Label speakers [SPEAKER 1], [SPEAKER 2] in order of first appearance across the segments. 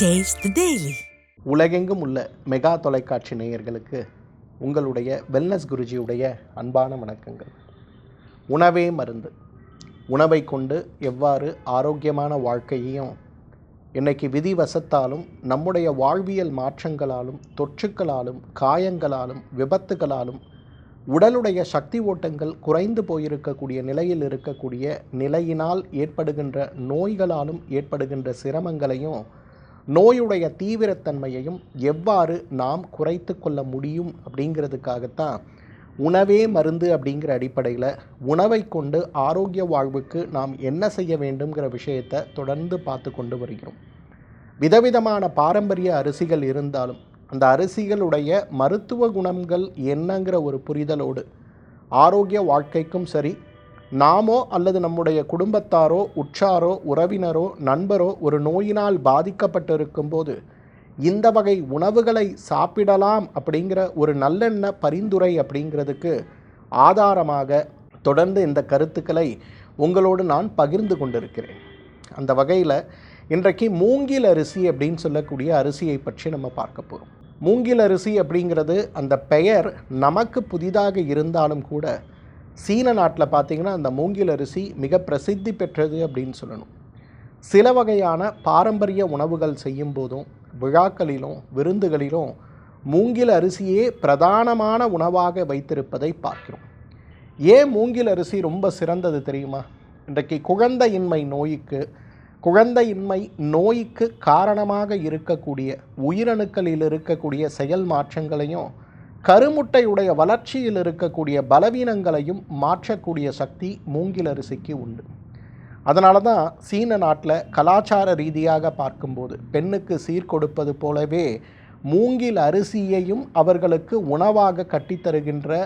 [SPEAKER 1] Taste the
[SPEAKER 2] உலகெங்கும் உள்ள mega தொலைக்காட்சி நேயர்களுக்கு உங்களுடைய வெல்னஸ் குருஜியுடைய அன்பான வணக்கங்கள். உணவே மருந்து. உணவை கொண்டு எவ்வாறு ஆரோக்கியமான வாழ்க்கையையும் இன்னைக்கு விதிவசத்தாலும் நம்முடைய வாழ்வியல் மாற்றங்களாலும் தொற்றுக்களாலும் காயங்களாலும் விபத்துகளாலும் உடலுடைய சக்தி ஓட்டங்கள் குறைந்து போயிருக்கக்கூடிய நிலையில் இருக்கக்கூடிய நிலையினால் ஏற்படுகின்ற நோய்களாலும் ஏற்படுகின்ற சிரமங்களையும் நோயுடைய தீவிரத்தன்மையையும் எவ்வாறு நாம் குறைத்து கொள்ள முடியும் அப்படிங்கிறதுக்காகத்தான் உணவே மருந்து அப்படிங்கிற அடிப்படையில் உணவை கொண்டு ஆரோக்கிய வாழ்வுக்கு நாம் என்ன செய்ய வேண்டுங்கிற விஷயத்தை தொடர்ந்து பார்த்து கொண்டு வருகிறோம். விதவிதமான பாரம்பரிய அரிசிகள் இருந்தாலும் அந்த அரிசிகளுடைய மருத்துவ குணங்கள் என்னங்கிற ஒரு புரிதலோடு ஆரோக்கிய வாழ்க்கைக்கும் சரி நாமோ அல்லது நம்முடைய குடும்பத்தாரோ உற்றாரோ உறவினரோ நண்பரோ ஒரு நோயினால் பாதிக்கப்பட்டிருக்கும் போது இந்த வகை உணவுகளை சாப்பிடலாம் அப்படிங்கிற ஒரு நல்லெண்ண பரிந்துரை அப்படிங்கிறதுக்கு ஆதாரமாக தொடர்ந்து இந்த கருத்துக்களை உங்களோடு நான் பகிர்ந்து கொண்டிருக்கிறேன். அந்த வகையில் இன்றைக்கு மூங்கில் அரிசி அப்படின்னு சொல்லக்கூடிய அரிசியை பற்றி நம்ம பார்க்க போகிறோம் மூங்கில் அரிசி அப்படிங்கிறது அந்த பெயர் நமக்கு புதிதாக இருந்தாலும் கூட சீன நாட்டில் பார்த்திங்கன்னா அந்த மூங்கில் அரிசி மிக பிரசித்தி பெற்றது அப்படின்னு சொல்லணும். சில வகையான பாரம்பரிய உணவுகள் செய்யும் போதும் விழாக்களிலும் விருந்துகளிலும் மூங்கில் அரிசியே பிரதானமான உணவாக வைத்திருப்பதை பார்க்கிறோம். ஏன் மூங்கில் அரிசி ரொம்ப சிறந்தது தெரியுமா? இன்றைக்கு குழந்தையின்மை நோய்க்கு குழந்தையின்மை நோய்க்கு காரணமாக இருக்கக்கூடிய உயிரணுக்களில் இருக்கக்கூடிய செயல் மாற்றங்களையும் கருமுட்டையுடைய வளர்ச்சியில் இருக்கக்கூடிய பலவீனங்களையும் மாற்றக்கூடிய சக்தி மூங்கில் அரிசிக்கு உண்டு. அதனால தான் சீன நாட்டில் கலாச்சார ரீதியாக பார்க்கும்போது பெண்ணுக்கு சீர்கொடுப்பது போலவே மூங்கில் அரிசியையும் அவர்களுக்கு உணவாக கட்டித்தருகின்ற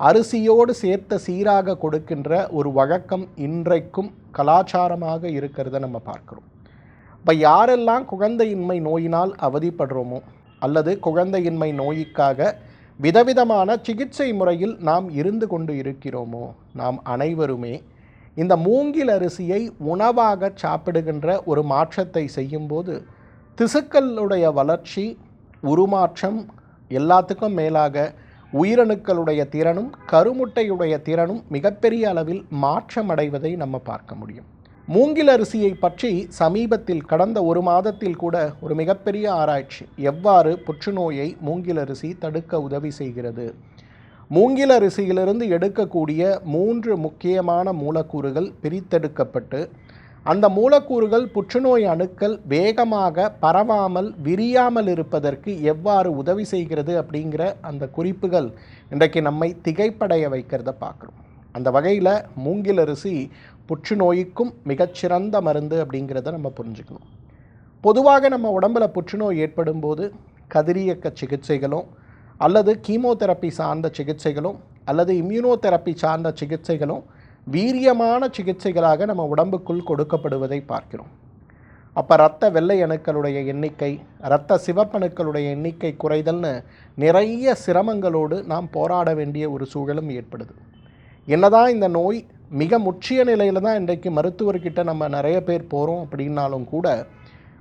[SPEAKER 2] அரிசியோடு சேர்த்த சீராக கொடுக்கின்ற ஒரு வழக்கம் இன்றைக்கும் கலாச்சாரமாக இருக்கிறத நம்ம பார்க்குறோம். இப்போ யாரெல்லாம் குழந்தையின்மை நோயினால் அவதிப்படுறோமோ அல்லது குழந்தையின்மை நோய்க்காக விதவிதமான சிகிச்சை முறையில் நாம் இருந்து கொண்டு இருக்கிறோமோ? நாம் அனைவருமே இந்த மூங்கில் அரிசியை உணவாக சாப்பிடுகின்ற ஒரு மாற்றத்தை செய்யும்போது திசுக்களுடைய வளர்ச்சி உருமாற்றம் எல்லாத்துக்கும் மேலாக உயிரணுக்களுடைய திறனும் கருமுட்டையுடைய திறனும் மிகப்பெரிய அளவில் மாற்றமடைவதை நம்ம பார்க்க முடியும். மூங்கில் அரிசியை பற்றி சமீபத்தில் கடந்த ஒரு மாதத்தில் கூட ஒரு மிகப்பெரிய ஆராய்ச்சி. எவ்வாறு புற்றுநோயை மூங்கில் அரிசி தடுக்க உதவி செய்கிறது? மூங்கில் அரிசியிலிருந்து எடுக்கக்கூடிய மூன்று முக்கியமான மூலக்கூறுகள் பிரித்தெடுக்கப்பட்டு அந்த மூலக்கூறுகள் புற்றுநோய் அணுக்கள் வேகமாக பரவாமல் விரியாமல் இருப்பதற்கு எவ்வாறு உதவி செய்கிறது அப்படிங்கிற அந்த குறிப்புகள் இன்றைக்கு நம்மை திகைப்படைய வைக்கிறத பார்க்குறோம். அந்த வகையில் மூங்கில் அரிசி புற்றுநோய்க்கும் மிகச்சிறந்த மருந்து அப்படிங்கிறத நம்ம புரிஞ்சுக்கணும். பொதுவாக நம்ம உடம்புல புற்றுநோய் ஏற்படும் போது கதிரியக்க சிகிச்சைகளும் அல்லது கீமோதெரப்பி சார்ந்த சிகிச்சைகளும் அல்லது இம்யூனோதெரப்பி சார்ந்த சிகிச்சைகளும் வீரியமான சிகிச்சைகளாக நம்ம உடம்புக்குள் கொடுக்கப்படுவதை பார்க்கிறோம். அப்போ இரத்த வெள்ளை அணுக்களுடைய எண்ணிக்கை இரத்த சிவப்பணுக்களுடைய எண்ணிக்கை குறைதல்னு நிறைய சிரமங்களோடு நாம் போராட வேண்டிய ஒரு சூழலும் ஏற்படுது. என்னதான் இந்த நோய் மிக முற்றிய நிலையில் தான் இன்றைக்கு மருத்துவர்கிட்ட நம்ம நிறைய பேர் போகிறோம் அப்படின்னாலும் கூட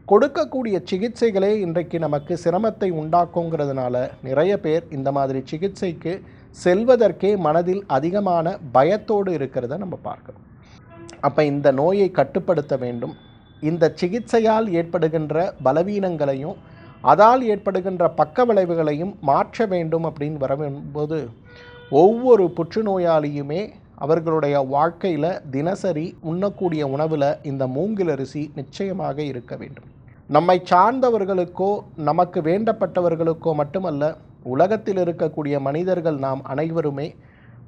[SPEAKER 2] கொடுக்கக்கூடிய சிகிச்சைகளே இன்றைக்கு நமக்கு சிரமத்தை உண்டாக்குங்கிறதுனால நிறைய பேர் இந்த மாதிரி சிகிச்சைக்கு செல்வதற்கே மனதில் அதிகமான பயத்தோடு இருக்கிறத நம்ம பார்க்கணும் அப்போ இந்த நோயை கட்டுப்படுத்த வேண்டும். இந்த சிகிச்சையால் ஏற்படுகின்ற பலவீனங்களையும் அதால் ஏற்படுகின்ற பக்க விளைவுகளையும் மாற்ற வேண்டும் அப்படின்னு வரும்போது ஒவ்வொரு புற்றுநோயாளியுமே அவர்களுடைய வாழ்க்கையில் தினசரி உண்ணக்கூடிய உணவில் இந்த மூங்கில் அரிசி நிச்சயமாக இருக்க வேண்டும். நம்மை சார்ந்தவர்களுக்கோ நமக்கு வேண்டப்பட்டவர்களுக்கோ மட்டுமல்ல உலகத்தில் இருக்கக்கூடிய மனிதர்கள் நாம் அனைவருமே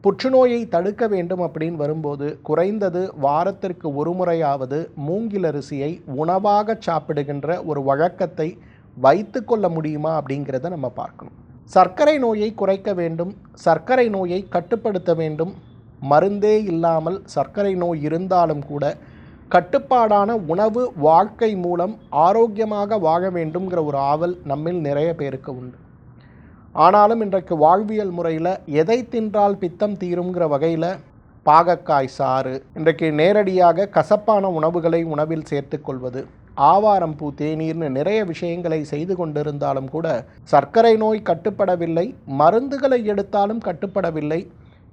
[SPEAKER 2] புற்றுநோயை தடுக்க வேண்டும் அப்படின்னு வரும்போது குறைந்தது வாரத்திற்கு ஒரு முறையாவது மூங்கில் அரிசியை உணவாக சாப்பிடுகின்ற ஒரு வழக்கத்தை வைத்து கொள்ள முடியுமா அப்படிங்கிறத நம்ம பார்க்கணும். சர்க்கரை நோயை குறைக்க வேண்டும் சர்க்கரை நோயை கட்டுப்படுத்த வேண்டும். மருந்தே இல்லாமல் சர்க்கரை நோய் இருந்தாலும் கூட கட்டுப்பாடான உணவு வாழ்க்கை மூலம் ஆரோக்கியமாக வாழ வேண்டும்ங்கிற ஒரு ஆவல் நம்மில் நிறைய பேருக்கு உண்டு. ஆனாலும் இன்றைக்கு வாழ்வியல் முறையில் எதை தின்றால் பித்தம் தீருங்கிற வகையில் பாகக்காய் சாறு இன்றைக்கு நேரடியாக கசப்பான உணவுகளை உணவில் சேர்த்துக்கொள்வது ஆவாரம் பூ தேநீர்னு நிறைய விஷயங்களை செய்து கொண்டிருந்தாலும் கூட சர்க்கரை நோய் கட்டுப்படவில்லை மருந்துகளை எடுத்தாலும் கட்டுப்படவில்லை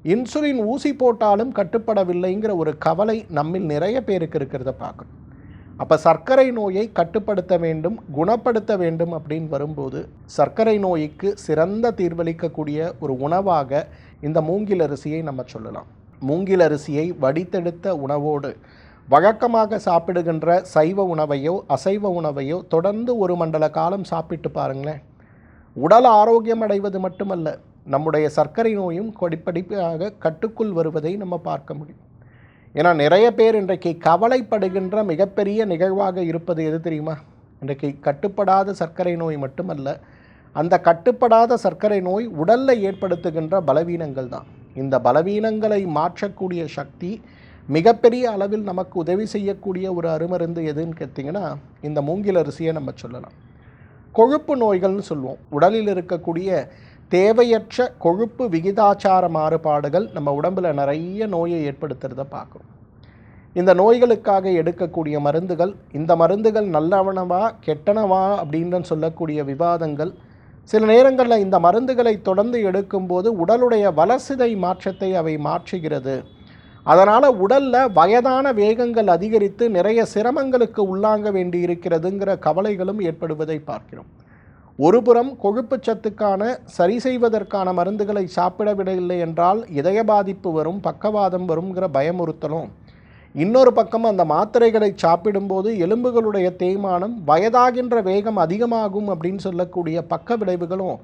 [SPEAKER 2] இன்சுலின் ஊசி போட்டாலும் கட்டுப்படவில்லைங்கிற ஒரு கவலை நம்மில் நிறைய பேருக்கு இருக்கிறத பார்க்கணும். அப்போ சர்க்கரை நோயை கட்டுப்படுத்த வேண்டும் குணப்படுத்த வேண்டும் அப்படின்னு வரும்போது சர்க்கரை நோய்க்கு சிறந்த தீர்வளிக்கக்கூடிய ஒரு உணவாக இந்த மூங்கில் அரிசியை நம்ம சொல்லலாம். மூங்கில் அரிசியை வடித்தெடுத்த உணவோடு வழக்கமாக சாப்பிடுகின்ற சைவ உணவையோ அசைவ உணவையோ தொடர்ந்து ஒரு மண்டல காலம் சாப்பிட்டு பாருங்களேன். உடல் ஆரோக்கியம் அடைவது மட்டுமல்ல நம்முடைய சர்க்கரை நோயும் படிப்படிப்பாக கட்டுக்குள் வருவதை நம்ம பார்க்க முடியும். ஏன்னா நிறைய பேர் இன்றைக்கு கவலைப்படுகின்ற மிகப்பெரிய நிகழ்வாக இருப்பது எது தெரியுமா? இன்றைக்கு கட்டுப்படாத சர்க்கரை நோய் மட்டுமல்ல அந்த கட்டுப்படாத சர்க்கரை நோய் உடலில் ஏற்படுத்துகின்ற பலவீனங்கள் தான். இந்த பலவீனங்களை மாற்றக்கூடிய சக்தி மிகப்பெரிய அளவில் நமக்கு உதவி செய்யக்கூடிய ஒரு அருமருந்து எதுன்னு கேட்டிங்கன்னா இந்த மூங்கில் அரிசியை நம்ம சொல்லலாம். கொழுப்பு நோய்கள்னு சொல்லுவோம். உடலில் இருக்கக்கூடிய தேவையற்ற கொழுப்பு விகிதாச்சார மாறுபாடுகள் நம்ம உடம்பில் நிறைய நோயை ஏற்படுத்துறத பார்க்குறோம். இந்த நோய்களுக்காக எடுக்கக்கூடிய மருந்துகள் இந்த மருந்துகள் நல்லவனவா கெட்டனவா அப்படின்னு சொல்லக்கூடிய விவாதங்கள் சில நேரங்களில் இந்த மருந்துகளை தொடர்ந்து எடுக்கும்போது உடலுடைய வளர்சிதை மாற்றத்தை அவை மாற்றுகிறது. அதனால் உடலில் வயதான வேகங்கள் அதிகரித்து நிறைய சிரமங்களுக்கு உள்ளாங்க வேண்டி இருக்கிறதுங்கிற கவலைகளும் ஏற்படுவதை பார்க்கிறோம். ஒருபுறம் கொழுப்பு சத்துக்கான சரி செய்வதற்கான மருந்துகளை சாப்பிடவிடவில்லை என்றால் இதய பாதிப்பு வரும் பக்கவாதம் வருங்கிற பயமுறுத்தலும். இன்னொரு பக்கம் அந்த மாத்திரைகளை சாப்பிடும்போது எலும்புகளுடைய தேய்மானம் வயதாகின்ற வேகம் அதிகமாகும் அப்படின்னு சொல்லக்கூடிய பக்க விளைவுகளும்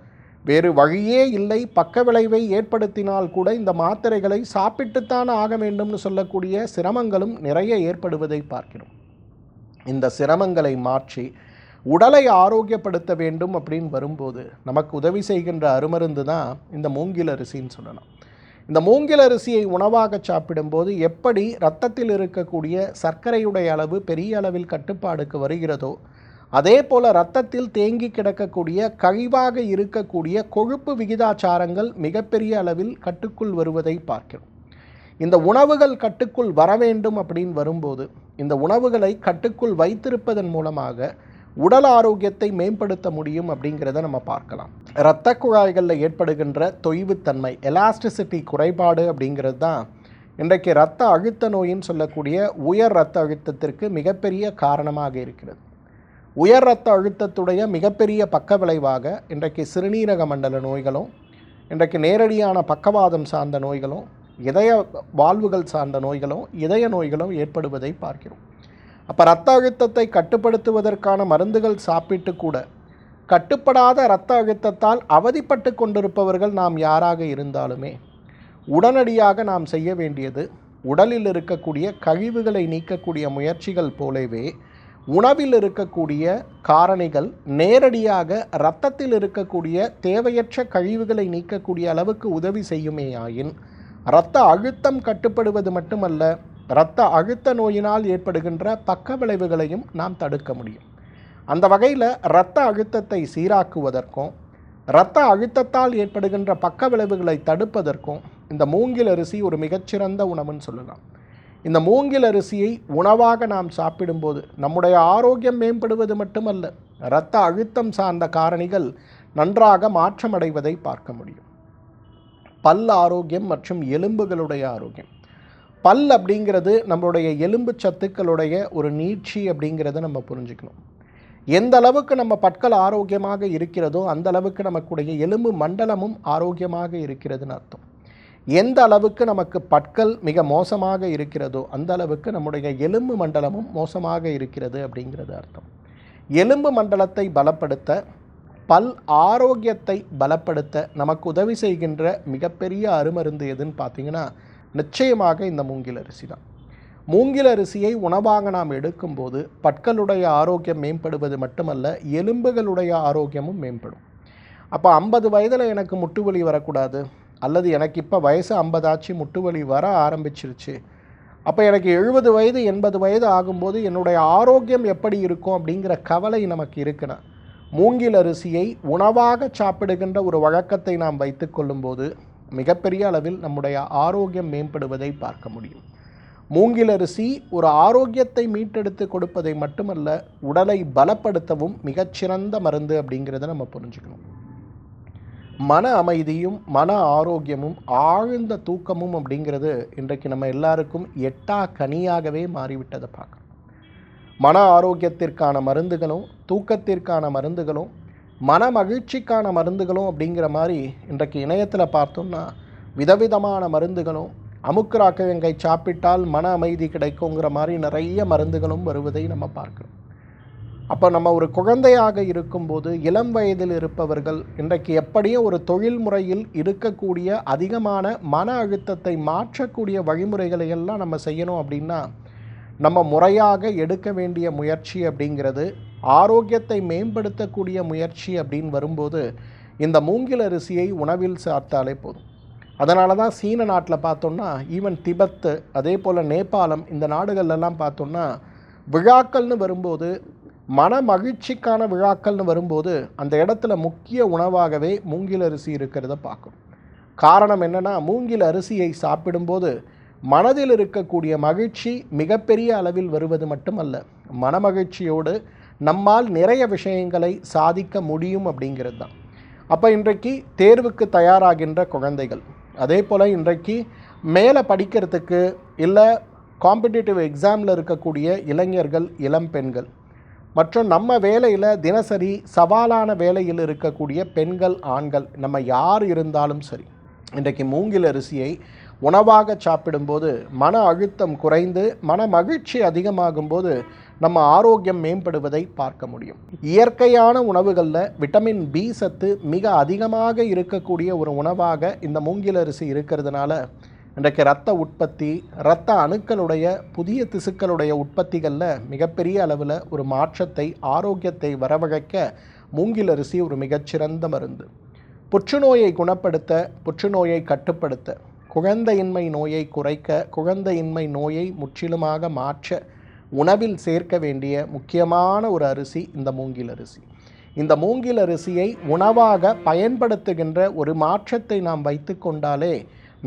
[SPEAKER 2] வேறு வழியே இல்லை பக்க விளைவை ஏற்படுத்தினால் கூட இந்த மாத்திரைகளை சாப்பிட்டுத்தான் ஆக வேண்டும்னு சொல்லக்கூடிய சிரமங்களும் நிறைய ஏற்படுவதை பார்க்கிறோம். இந்த சிரமங்களை மாற்றி உடலை ஆரோக்கியப்படுத்த வேண்டும் அப்படின்னு வரும்போது நமக்கு உதவி செய்கின்ற அருமருந்து தான் இந்த மூங்கில் அரிசின்னு சொல்லலாம். இந்த மூங்கில் அரிசியை உணவாக சாப்பிடும்போது எப்படி இரத்தத்தில் இருக்கக்கூடிய சர்க்கரையுடைய அளவு பெரிய அளவில் கட்டுப்பாடுக்கு வருகிறதோ அதே போல் இரத்தத்தில் தேங்கி கிடக்கக்கூடிய கழிவாக இருக்கக்கூடிய கொழுப்பு விகிதாச்சாரங்கள் மிகப்பெரிய அளவில் கட்டுக்குள் வருவதை பார்க்கிறோம். இந்த உணவுகள் கட்டுக்குள் வர வேண்டும் அப்படின்னு வரும்போது இந்த உணவுகளை கட்டுக்குள் வைத்திருப்பதன் மூலமாக உடல் ஆரோக்கியத்தை மேம்படுத்த முடியும் அப்படிங்கிறத நம்ம பார்க்கலாம். இரத்த குழாய்களில் ஏற்படுகின்ற தொய்வுத்தன்மை எலாஸ்டிசிட்டி குறைபாடு அப்படிங்கிறது தான் இன்றைக்கு இரத்த அழுத்த நோயின்னு சொல்லக்கூடிய உயர் இரத்த அழுத்தத்திற்கு மிகப்பெரிய காரணமாக இருக்கிறது. உயர் இரத்த அழுத்தத்துடைய மிகப்பெரிய பக்க விளைவாக இன்றைக்கு சிறுநீரக மண்டல நோய்களும் இன்றைக்கு நேரடியான பக்கவாதம் சார்ந்த நோய்களும் இதய வாழ்வுகள் சார்ந்த நோய்களும் இதய நோய்களும் ஏற்படுவதை பார்க்கிறோம். அப்போ ரத்த அழுத்தத்தை கட்டுப்படுத்துவதற்கான மருந்துகள் சாப்பிட்டு கூட கட்டுப்படாத இரத்த அழுத்தத்தால் அவதிப்பட்டு கொண்டிருப்பவர்கள் நாம் யாராக இருந்தாலுமே உடனடியாக நாம் செய்ய வேண்டியது உடலில் இருக்கக்கூடிய கழிவுகளை நீக்கக்கூடிய முயற்சிகள் போலவே உணவில் இருக்கக்கூடிய காரணிகள் நேரடியாக இரத்தத்தில் இருக்கக்கூடிய தேவையற்ற கழிவுகளை நீக்கக்கூடிய அளவுக்கு உதவி செய்யுமேயாயின் இரத்த அழுத்தம் கட்டுப்படுவது மட்டுமல்ல இரத்த அழுத்த நோயினால் ஏற்படுகின்ற பக்க விளைவுகளையும் நாம் தடுக்க முடியும். அந்த வகையில் இரத்த அழுத்தத்தை சீராக்குவதற்கும் இரத்த அழுத்தத்தால் ஏற்படுகின்ற பக்க விளைவுகளை தடுப்பதற்கும் இந்த மூங்கில் அரிசி ஒரு மிகச்சிறந்த உணவுன்னு சொல்லலாம். இந்த மூங்கில் அரிசியை உணவாக நாம் சாப்பிடும்போது நம்முடைய ஆரோக்கியம் மேம்படுவது மட்டுமல்ல இரத்த அழுத்தம் சார்ந்த காரணிகள் நன்றாக மாற்றமடைவதை பார்க்க முடியும். பல் ஆரோக்கியம் மற்றும் எலும்புகளுடைய ஆரோக்கியம். பல் அப்படிங்கிறது நம்மளுடைய எலும்பு சத்துக்களுடைய ஒரு நீட்சி அப்படிங்கிறத நம்ம புரிஞ்சுக்கணும். எந்த அளவுக்கு நம்ம பற்கள் ஆரோக்கியமாக இருக்கிறதோ அந்த அளவுக்கு நமக்குடைய எலும்பு மண்டலமும் ஆரோக்கியமாக இருக்கிறதுன்னு அர்த்தம். எந்த அளவுக்கு நமக்கு பற்கள் மிக மோசமாக இருக்கிறதோ அந்த அளவுக்கு நம்முடைய எலும்பு மண்டலமும் மோசமாக இருக்கிறது அப்படிங்கிறது அர்த்தம். எலும்பு மண்டலத்தை பலப்படுத்த பல் ஆரோக்கியத்தை பலப்படுத்த நமக்கு உதவி செய்கின்ற மிகப்பெரிய அருமருந்து எதுன்னு பார்த்தீங்கன்னா நிச்சயமாக இந்த மூங்கில் அரிசி தான். மூங்கில் அரிசியை உணவாக நாம் எடுக்கும்போது பற்களுடைய ஆரோக்கியம் மேம்படுவது மட்டுமல்ல எலும்புகளுடைய ஆரோக்கியமும் மேம்படும். அப்போ ஐம்பது வயதில் எனக்கு முட்டு வலி வரக்கூடாது. அல்லது எனக்கு இப்போ வயசு ஐம்பதாச்சு முட்டு வலி வர ஆரம்பிச்சிருச்சு. அப்போ எனக்கு எழுபது வயது எண்பது வயது ஆகும்போது என்னுடைய ஆரோக்கியம் எப்படி இருக்கும் அப்படிங்கிற கவலை நமக்கு இருக்கணும் மூங்கில் அரிசியை உணவாக சாப்பிடுகின்ற ஒரு வழக்கத்தை நாம் வைத்து கொள்ளும்போது மிகப்பெரிய அளவில் நம்முடைய ஆரோக்கியம் மேம்படுவதை பார்க்க முடியும். மூங்கில் அரிசி ஒரு ஆரோக்கியத்தை மீட்டெடுத்து கொடுப்பதை மட்டுமல்ல உடலை பலப்படுத்தவும் மிகச்சிறந்த மருந்து அப்படிங்கிறத நம்ம புரிஞ்சுக்கணும். மன அமைதியும் மன ஆரோக்கியமும் ஆழ்ந்த தூக்கமும் அப்படிங்கிறது இன்றைக்கு நம்ம எல்லாருக்கும் எட்டா கனியாகவே மாறிவிட்டதை பார்க்குறோம் மன ஆரோக்கியத்திற்கான மருந்துகளும் தூக்கத்திற்கான மருந்துகளும் மன மகிழ்ச்சிக்கான மருந்துகளும் அப்படிங்கிற மாதிரி இன்றைக்கு இணையத்தில் பார்த்தோம்னா விதவிதமான மருந்துகளும் அமுக்குராக்கிழங்கை சாப்பிட்டால் மன அமைதி கிடைக்குங்கிற மாதிரி நிறைய மருந்துகளும் வருவதை நம்ம பார்க்குறோம். அப்போ நம்ம ஒரு குழந்தையாக இருக்கும்போது இளம் வயதில் இருப்பவர்கள் இன்றைக்கு எப்படியும் ஒரு தொழில் முறையில் இருக்கக்கூடிய அதிகமான மன அழுத்தத்தை மாற்றக்கூடிய வழிமுறைகளை எல்லாம் நம்ம செய்யணும் அப்படின்னா நம்ம முறையாக எடுக்க வேண்டிய முயற்சி அப்படிங்கிறது ஆரோக்கியத்தை மேம்படுத்தக்கூடிய முயற்சி அப்படின்னு வரும்போது இந்த மூங்கில் அரிசியை உணவில் சார்த்தாலே போதும். அதனால தான் சீன நாட்டில் பார்த்தோம்னா ஈவன் திபத்து அதே போல் நேபாளம் இந்த நாடுகள்லாம் பார்த்தோம்னா விழாக்கள்னு வரும்போது மன மகிழ்ச்சிக்கான விழாக்கள்னு வரும்போது அந்த இடத்துல முக்கிய உணவாகவே மூங்கில் அரிசி இருக்கிறத பார்க்கும் காரணம் என்னென்னா மூங்கில் அரிசியை சாப்பிடும்போது மனதில் இருக்கக்கூடிய மகிழ்ச்சி மிகப்பெரிய அளவில் வருவது மட்டுமல்ல. மனமகிழ்ச்சியோடு நம்மால் நிறைய விஷயங்களை சாதிக்க முடியும் அப்படிங்கிறது தான். அப்போ இன்றைக்கு தேர்வுக்கு தயாராகின்ற குழந்தைகள் அதே போல் இன்றைக்கு மேலே படிக்கிறதுக்கு இல்லை காம்படிட்டிவ் எக்ஸாமில் இருக்கக்கூடிய இளைஞர்கள் இளம் பெண்கள் மற்றும் நம்ம வேலையில் தினசரி சவாலான வேலையில் இருக்கக்கூடிய பெண்கள் ஆண்கள் நம்ம யார் இருந்தாலும் சரி இன்றைக்கு மூங்கில் அரிசியை உணவாக சாப்பிடும்போது மன அழுத்தம் குறைந்து மன மகிழ்ச்சி அதிகமாகும் போது நம்ம ஆரோக்கியம் மேம்படுவதை பார்க்க முடியும். இயற்கையான உணவுகளில் விட்டமின் பி சத்து மிக அதிகமாக இருக்கக்கூடிய ஒரு உணவாக இந்த மூங்கில் அரிசி இருக்கிறதுனால இன்றைக்கு இரத்த உற்பத்தி இரத்த அணுக்களுடைய புதிய திசுக்களுடைய உற்பத்திகளில் மிகப்பெரிய அளவில் ஒரு மாற்றத்தை ஆரோக்கியத்தை வரவழைக்க மூங்கில் அரிசி ஒரு மிகச்சிறந்த மருந்து. புற்றுநோயை குணப்படுத்த புற்றுநோயை கட்டுப்படுத்த குழந்தையின்மை நோயை குறைக்க குழந்தையின்மை நோயை முற்றிலுமாக மாற்ற உணவில் சேர்க்க வேண்டிய முக்கியமான ஒரு அரிசி இந்த மூங்கில் அரிசி. இந்த மூங்கில் அரிசியை உணவாக பயன்படுத்துகின்ற ஒரு மாற்றத்தை நாம் வைத்து கொண்டாலே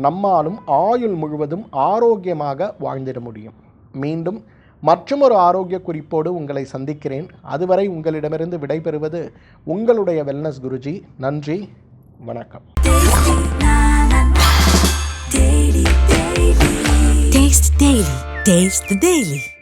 [SPEAKER 2] நம்மாலும் ஆயுள் முழுவதும் ஆரோக்கியமாக வாழ்ந்திட முடியும். மீண்டும் மற்றொரு ஆரோக்கிய குறிப்போடு உங்களை சந்திக்கிறேன். அதுவரை உங்களிடமிருந்து விடைபெறுவது உங்களுடைய வெல்னஸ் குருஜி. நன்றி வணக்கம்.
[SPEAKER 1] Taste the Daily.